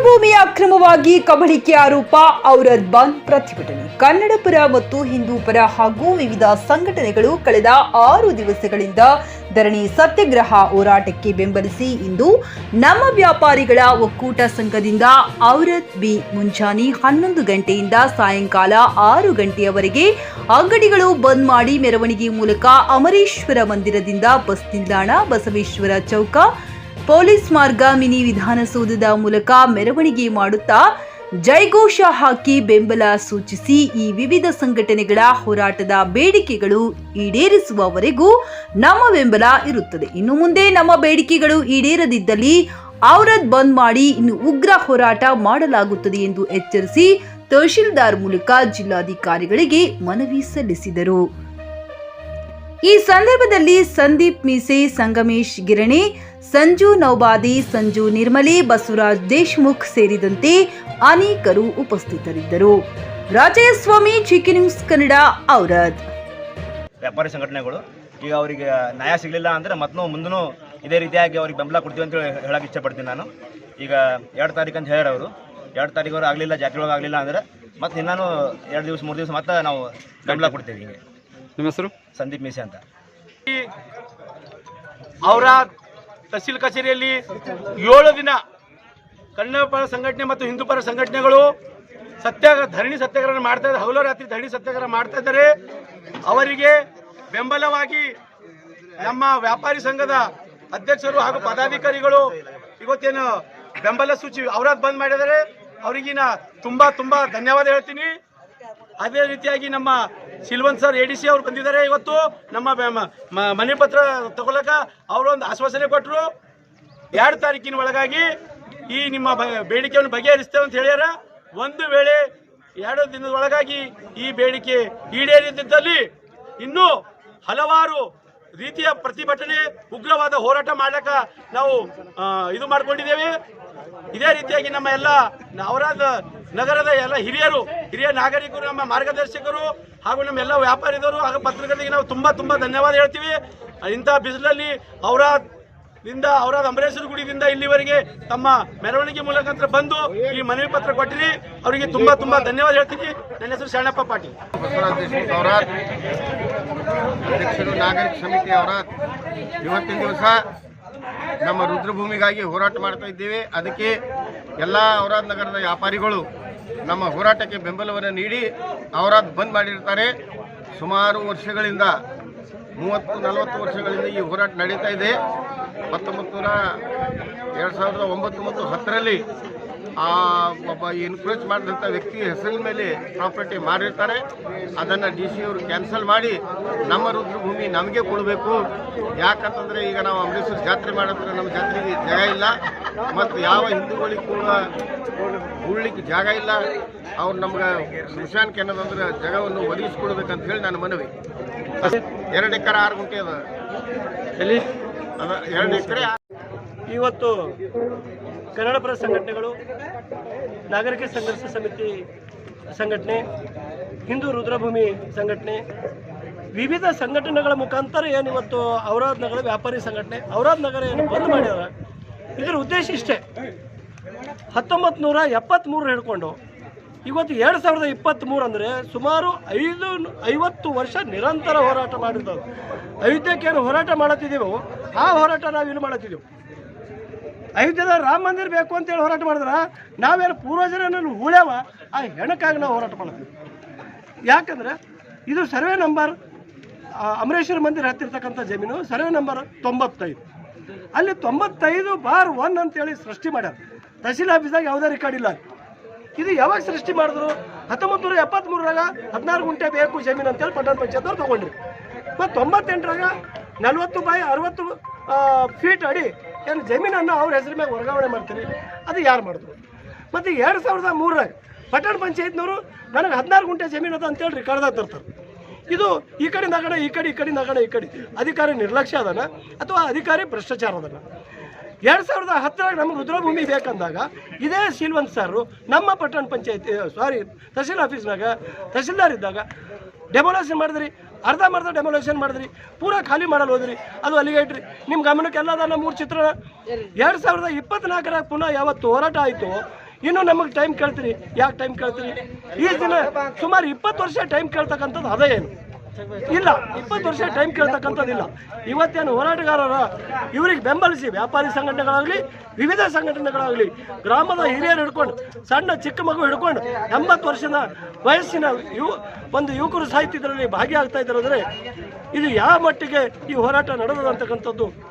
ರುದ್ರಭೂಮಿ ಅಕ್ರಮವಾಗಿ ಕಬಳಿಕೆ ಆರೋಪ, ಔರದ್ ಬಂದ್ ಪ್ರತಿಭಟನೆ. ಕನ್ನಡಪರ ಮತ್ತು ಹಿಂದೂ ಪರ ಹಾಗೂ ವಿವಿಧ ಸಂಘಟನೆಗಳು ಕಳೆದ ಆರು ದಿವಸಗಳಿಂದ ಧರಣಿ ಸತ್ಯಾಗ್ರಹ ಹೋರಾಟಕ್ಕೆ ಬೆಂಬಲಿಸಿ ಇಂದು ನಮ್ಮ ವ್ಯಾಪಾರಿಗಳ ಒಕ್ಕೂಟ ಸಂಘದಿಂದ ಔರತ್ ಬಿ. ಮುಂಜಾನೆ ಹನ್ನೊಂದು ಗಂಟೆಯಿಂದ ಸಾಯಂಕಾಲ ಆರು ಗಂಟೆಯವರೆಗೆ ಅಂಗಡಿಗಳು ಬಂದ್ ಮಾಡಿ ಮೆರವಣಿಗೆ ಮೂಲಕ ಅಮರೇಶ್ವರ ಮಂದಿರದಿಂದ ಬಸ್ ನಿಲ್ದಾಣ, ಬಸವೇಶ್ವರ ಚೌಕ ಪೊಲೀಸ್ ಮಾರ್ಗ ಮಿನಿ ವಿಧಾನಸೌಧದ ಮೂಲಕ ಮೆರವಣಿಗೆ ಮಾಡುತ್ತಾ ಜೈಘೋಷ ಹಾಕಿ ಬೆಂಬಲ ಸೂಚಿಸಿ ಈ ವಿವಿಧ ಸಂಘಟನೆಗಳ ಹೋರಾಟದ ಬೇಡಿಕೆಗಳು ಈಡೇರಿಸುವವರೆಗೂ ನಮ್ಮ ಬೆಂಬಲ ಇರುತ್ತದೆ. ಇನ್ನು ಮುಂದೆ ನಮ್ಮ ಬೇಡಿಕೆಗಳು ಈಡೇರದಿದ್ದಲ್ಲಿ ಔರದ್ ಬಂದ್ ಮಾಡಿ ಇನ್ನು ಉಗ್ರ ಹೋರಾಟ ಮಾಡಲಾಗುತ್ತದೆ ಎಂದು ಎಚ್ಚರಿಸಿ ತಹಶೀಲ್ದಾರ್ ಮೂಲಕ ಜಿಲ್ಲಾಧಿಕಾರಿಗಳಿಗೆ ಮನವಿ ಸಲ್ಲಿಸಿದರು. ಈ ಸಂದರ್ಭದಲ್ಲಿ ಸಂದೀಪ್ ಮೀಸೆ, ಸಂಗಮೇಶ್ ಗಿರಣಿ, ಸಂಜು ನೌಬಾದಿ, ಸಂಜು ನಿರ್ಮಲಿ, ಬಸವರಾಜ್ ದೇಶ್ಮುಖ್ ಸೇರಿದಂತೆ ಅನೇಕರು ಉಪಸ್ಥಿತರಿದ್ದರು. Rajeswamy GK news Kannada, Aurad. ವ್ಯಾಪಾರಿ ಸಂಘಟನೆಗಳು, ಈಗ ಅವರಿಗೆ ನ್ಯಾಯ ಸಿಗಲಿಲ್ಲ ಅಂದರೆ ಮತ್ತೂ ಮುಂದೂ ಇದೇ ರೀತಿಯಾಗಿ ಅವ್ರಿಗೆ ಬೆಂಬಲ ಕೊಡ್ತೀವಿ ಅಂತ ಹೇಳಿ ಹೇಳಕ್ಕೆ ಇಷ್ಟಪಡ್ತೀನಿ ನಾನು. ಈಗ ಎರಡು ತಾರೀಕು ಅಂತ ಹೇಳ್ಯಾರ ಅವರು. ಎರಡು ತಾರೀಕು ಆಗಲಿಲ್ಲ ಜಾತ್ರೆ ಒಳಗೆ ಆಗಲಿಲ್ಲ ಅಂದರೆ ಮತ್ತೆ ಇನ್ನೂ ಎರಡು ದಿವಸ, ಮೂರು ದಿವಸ ಮತ್ತೆ ನಾವು ಬೆಂಬಲ ಕೊಡ್ತೀವಿ ಹಿಂಗೆ. ನಿಮ್ಮ ಹೆಸರು? ಸಂದೀಪ್ ಮೇಸಿ ಅಂತ. ಅವರ ತಹಸೀಲ್ ಕಚೇರಿಯಲ್ಲಿ ಏಳು ದಿನ ಕನ್ನಡ ಪರ ಸಂಘಟನೆ ಮತ್ತು ಹಿಂದೂ ಪರ ಸಂಘಟನೆಗಳು ಸತ್ಯಾಗ್ರಹ ಧರಣಿ ಸತ್ಯಾಗ್ರಹ ಮಾಡ್ತಾ ಇದ್ದಾರೆ. ಹಗಲು ರಾತ್ರಿ ಧರಣಿ ಸತ್ಯಾಗ್ರಹ ಮಾಡ್ತಾ ಇದ್ದಾರೆ. ಅವರಿಗೆ ಬೆಂಬಲವಾಗಿ ನಮ್ಮ ವ್ಯಾಪಾರಿ ಸಂಘದ ಅಧ್ಯಕ್ಷರು ಹಾಗೂ ಪದಾಧಿಕಾರಿಗಳು ಇವತ್ತೇನು ಬೆಂಬಲ ಸೂಚಿ ಅವರಾದ್ ಬಂದ್ ಮಾಡಿದರೆ ಅವರಿಗಿನ ತುಂಬಾ ತುಂಬಾ ಧನ್ಯವಾದ ಹೇಳ್ತೀನಿ. ಅದೇ ರೀತಿಯಾಗಿ ನಮ್ಮ Silvanth sir A D C ಅವ್ರು ಬಂದಿದ್ದಾರೆ ಇವತ್ತು. ನಮ್ಮ ಮನೆ ಪತ್ರ ತಗೊಳಕ ಅವರು ಒಂದು ಆಶ್ವಾಸನೆ ಕೊಟ್ಟರು ಎರಡು ತಾರೀಕಿನ ಒಳಗಾಗಿ ಈ ನಿಮ್ಮ ಬೇಡಿಕೆಯನ್ನು ಬಗೆಹರಿಸ್ತೇವೆ ಅಂತ ಹೇಳ್ಯಾರ. ಒಂದು ವೇಳೆ ಎರಡು ದಿನದ ಒಳಗಾಗಿ ಈ ಬೇಡಿಕೆ ಈಡೇರಿದ್ದಲ್ಲಿ ಇನ್ನೂ ಹಲವಾರು ರೀತಿಯ ಪ್ರತಿಭಟನೆ, ಉಗ್ರವಾದ ಹೋರಾಟ ಮಾಡಕ ನಾವು ಇದು ಮಾಡ್ಕೊಂಡಿದ್ದೇವೆ. ಇದೇ ರೀತಿಯಾಗಿ ನಮ್ಮ ಎಲ್ಲ ಅವರಾದ ನಗರದ ಎಲ್ಲ ಹಿರಿಯರು, ಹಿರಿಯ ನಾಗರಿಕರು, ನಮ್ಮ ಮಾರ್ಗದರ್ಶಕರು ಹಾಗೂ ನಮ್ಮ ಎಲ್ಲ ವ್ಯಾಪಾರಿದರು ಹಾಗೂ ಪತ್ರಕರ್ತರಿಗೆ ನಾವು ತುಂಬಾ ತುಂಬಾ ಧನ್ಯವಾದ ಹೇಳ್ತೀವಿ. ಇಂಥ ಬಿಸಿಲಲ್ಲಿ ಅವರ ದಿಂದ ಅವರ ಅಂಬರೇಶ್ವರ ಗುಡಿದಿಂದ ಇಲ್ಲಿವರೆಗೆ ತಮ್ಮ ಮೆರವಣಿಗೆ ಮೂಲಕ ಬಂದು ಈ ಮನವಿ ಪತ್ರ ಕೊಟ್ಟಿರಿ. ಅವರಿಗೆ ತುಂಬಾ ತುಂಬಾ ಧನ್ಯವಾದ ಹೇಳ್ತೀನಿ ನನ್ನ ಹೆಸರು ಶರಣಪ್ಪ ಪಾಟೀಲ್. ಅಧ್ಯಕ್ಷರು, ನಾಗರಿಕ ಸಮಿತಿ ಅವರ, ಇವತ್ತಿನ ದಿವಸ ನಮ್ಮ ರುದ್ರಭೂಮಿಗಾಗಿ ಹೋರಾಟ ಮಾಡ್ತಾ ಇದ್ದೇವೆ. ಅದಕ್ಕೆ ಎಲ್ಲ ಔರಾದ್ ನಗರದ ವ್ಯಾಪಾರಿಗಳು ನಮ್ಮ ಹೋರಾಟಕ್ಕೆ ಬೆಂಬಲವನ್ನು ನೀಡಿ ಅವರಾದ ಬಂದ್ ಮಾಡಿರ್ತಾರೆ. ಸುಮಾರು ವರ್ಷಗಳಿಂದ, ಮೂವತ್ತು, ನಲವತ್ತು ವರ್ಷಗಳಿಂದ ಈ ಹೋರಾಟ ನಡೀತಾ ಇದೆ. ಹತ್ತೊಂಬತ್ತು ನೂರ ಎರಡು ಸಾವಿರದ ಒಂಬತ್ತು ಮತ್ತು ಹತ್ತರಲ್ಲಿ ಆ ಒಬ್ಬ ಎನ್ಕ್ರೋಚ್ ಮಾಡಿದಂಥ ವ್ಯಕ್ತಿ ಹೆಸರಿನ ಮೇಲೆ ಪ್ರಾಪರ್ಟಿ ಮಾಡಿರ್ತಾರೆ. ಅದನ್ನು ಡಿ ಸಿ ಅವರು ಕ್ಯಾನ್ಸಲ್ ಮಾಡಿ ನಮ್ಮ ರುದ್ರಭೂಮಿ ನಮಗೆ ಕೊಡಬೇಕು. ಯಾಕಂತಂದರೆ ಈಗ ನಾವು ಅಮರೇಶ್ವರ ಜಾತ್ರೆ ಮಾಡಿದ್ರೆ ನಮ್ಮ ಜಾತ್ರೆಗೆ ಜಾಗ ಇಲ್ಲ. ಮತ್ತು ಯಾವ ಹಿಂದೂಗಳಿಗೆ ಕೂಡ ಉಳ್ಳಿಕ್ಕೆ ಜಾಗ ಇಲ್ಲ. ಅವ್ರು ನಮ್ಗೆ ಸುಶಾಂತ್ ಅನ್ನೋದಂದ್ರೆ ಜಾಗವನ್ನು ಒದಗಿಸ್ಕೊಡ್ಬೇಕಂತ ಹೇಳಿ ನಾನು ಮನವಿ. ಎರಡು ಎಕರೆ ಆರು ಗುಂಟೆ ಅದ. ಎಲ್ಲಿ? ಅದ ಎರಡು ಎಕರೆ ಇವತ್ತು ಕನ್ನಡಪರ ಸಂಘಟನೆಗಳು, ನಾಗರಿಕ ಸಂಘರ್ಷ ಸಮಿತಿ ಸಂಘಟನೆ, ಹಿಂದೂ ರುದ್ರಭೂಮಿ ಸಂಘಟನೆ, ವಿವಿಧ ಸಂಘಟನೆಗಳ ಮುಖಾಂತರ ಏನು ಇವತ್ತು ಔರಾದ್ ನಗರ ವ್ಯಾಪಾರಿ ಸಂಘಟನೆ, ಔರಾದ್ ನಗರ ಏನು ಬಂದ್ ಮಾಡ್ಯಾರ? ಇದರ ಉದ್ದೇಶ ಇಷ್ಟೇ. ಹತ್ತೊಂಬತ್ತು ನೂರ ಎಪ್ಪತ್ತ್ಮೂರು ಹಿಡ್ಕೊಂಡು, ಇವತ್ತು ಎರಡು ಸಾವಿರದ ಇಪ್ಪತ್ತ್ಮೂರು ಅಂದರೆ ಸುಮಾರು ಐದು, ಐವತ್ತು ವರ್ಷ ನಿರಂತರ ಹೋರಾಟ ಮಾಡಿದ್ದವು. ಅಯೋಧ್ಯಕ್ಕೆ ಏನು ಹೋರಾಟ ಮಾಡತ್ತಿದ್ದೀವೋ, ಆ ಹೋರಾಟ ನಾವು ಇಲ್ಲಿ ಮಾಡತ್ತಿದ್ದೆವು. ಅಯೋಧ್ಯದ ರಾಮ ಮಂದಿರ ಬೇಕು ಅಂತೇಳಿ ಹೋರಾಟ ಮಾಡಿದ್ರ, ನಾವೇನು ಪೂರ್ವಜರನ್ನು ಉಳ್ಯಾವ? ಆ ಹೆಣಕ್ಕಾಗಿ ನಾವು ಹೋರಾಟ ಮಾಡ್ತೀವಿ. ಯಾಕಂದ್ರೆ ಇದು ಸರ್ವೆ ನಂಬರ್ ಅಮರೇಶ್ವರ ಮಂದಿರ ಹತ್ತಿರ್ತಕ್ಕಂಥ ಜಮೀನು, ಸರ್ವೆ ನಂಬರ್ ತೊಂಬತ್ತೈದು. ಅಲ್ಲಿ ತೊಂಬತ್ತೈದು ಬಾರ್ ಒನ್ ಅಂತೇಳಿ ಸೃಷ್ಟಿ ಮಾಡ್ಯಾರ. ತಹಸೀಲ್ ಆಫೀಸ್ದಾಗ ಯಾವುದೇ ರೆಕಾರ್ಡ್ ಇಲ್ಲ. ಇದು ಯಾವಾಗ ಸೃಷ್ಟಿ ಮಾಡಿದ್ರು? ಹತ್ತೊಂಬತ್ತು ನೂರ ಎಪ್ಪತ್ತ್ಮೂರರಾಗ ಹದಿನಾರು ಗುಂಟೆ ಬೇಕು ಜಮೀನು ಅಂತೇಳಿ ಪಟ್ಟಣ ಪಂಚಾಯತ್ ಅವ್ರು ತೊಗೊಂಡ್ರಿ. ಮತ್ತು ತೊಂಬತ್ತೆಂಟರಾಗ ನಲ್ವತ್ತು ಬೈ ಅರವತ್ತು ಫೀಟ್ ಅಡಿ ಏನು ಜಮೀನನ್ನು ಅವ್ರ ಹೆಸರು ಮ್ಯಾಗ ವರ್ಗಾವಣೆ ಮಾಡ್ತೀರಿ? ಅದು ಯಾರು ಮಾಡಿದ್ರು? ಮತ್ತು ಎರಡು ಸಾವಿರದ ಮೂರರಾಗ ಪಟ್ಟಣ ಪಂಚಾಯತ್ನವರು ನನಗೆ ಹದಿನಾರು ಗುಂಟೆ ಜಮೀನು ಅದ ಅಂತೇಳಿ ರೆಕಾರ್ಡ್ದಾಗ ತರ್ತಾರೆ. ಇದು ಈ ಕಡೆಯಿಂದ ಕಡೆ, ಈ ಕಡೆ, ಈ ಕಡೆಯಿಂದ ಕಡೆ, ಈ ಕಡೆ. ಅಧಿಕಾರಿ ನಿರ್ಲಕ್ಷ್ಯ ಅದನ, ಅಥವಾ ಅಧಿಕಾರಿ ಭ್ರಷ್ಟಾಚಾರ ಅದನ. ಎರಡು ಸಾವಿರದ ಹತ್ತರಾಗ ನಮ್ಗೆ ರುದ್ರಭೂಮಿ ಬೇಕಂದಾಗ ಇದೇ ಶೀಲ್ವಂತ್ ಸರ್ ನಮ್ಮ ಪಟ್ಟಣ ಪಂಚಾಯತಿ ಸಾರಿ ತಹಸೀಲ್ ಆಫೀಸ್ನಾಗ ತಹಸೀಲ್ದಾರ್ ಇದ್ದಾಗ ಡೆಮೊಲೇಷನ್ ಮಾಡಿದ್ರಿ. ಅರ್ಧಂಬರ್ಧ ಡೆಮೊಲೇಷನ್ ಮಾಡಿದ್ರಿ. ಪೂರ ಖಾಲಿ ಮಾಡಲು ಹೋದ್ರಿ. ಅದು ಅಲ್ಲಿಗೆ ಇಟ್ರಿ. ನಿಮ್ಮ ಗಮನಕ್ಕೆ ಎಲ್ಲ ಅದ ಮೂರು ಚಿತ್ರಣ ಎರಡು ಸಾವಿರದ ಇಪ್ಪತ್ನಾಲ್ಕರಾಗ ಪುನಃ ಯಾವತ್ತು ಹೋರಾಟ ಆಯಿತು, ಇನ್ನು ನಮಗೆ ಟೈಮ್ ಕೇಳ್ತೀರಿ. ಯಾಕೆ ಟೈಮ್ ಕೇಳ್ತೀರಿ? ಈ ದಿನ ಸುಮಾರು ಇಪ್ಪತ್ತು ವರ್ಷ ಟೈಮ್ ಕೇಳ್ತಕ್ಕಂಥದ್ದು ಅದೇ ಏನು? ಇಲ್ಲ, ಇಪ್ಪತ್ತು ವರ್ಷ ಟೈಮ್ ಕೇಳ್ತಕ್ಕಂಥದ್ದಿಲ್ಲ. ಇವತ್ತೇನು ಹೋರಾಟಗಾರರ, ಇವರಿಗೆ ಬೆಂಬಲಿಸಿ ವ್ಯಾಪಾರಿ ಸಂಘಟನೆಗಳಾಗಲಿ, ವಿವಿಧ ಸಂಘಟನೆಗಳಾಗಲಿ, ಗ್ರಾಮದ ಹಿರಿಯರು ಹಿಡ್ಕೊಂಡು, ಸಣ್ಣ ಚಿಕ್ಕ ಮಗು ಹಿಡ್ಕೊಂಡು, ಎಂಬತ್ತು ವರ್ಷದ ವಯಸ್ಸಿನ ಯು, ಒಂದು ಯುವಕರು ಸಾಹಿತ್ಯದಲ್ಲಿ ಭಾಗಿಯಾಗ್ತಾ ಇದ್ದಾರೆ ಇದು ಯಾವ ಮಟ್ಟಿಗೆ ಈ ಹೋರಾಟ ನಡೆದದ ಅಂತಕ್ಕಂಥದ್ದು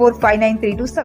four five nine three two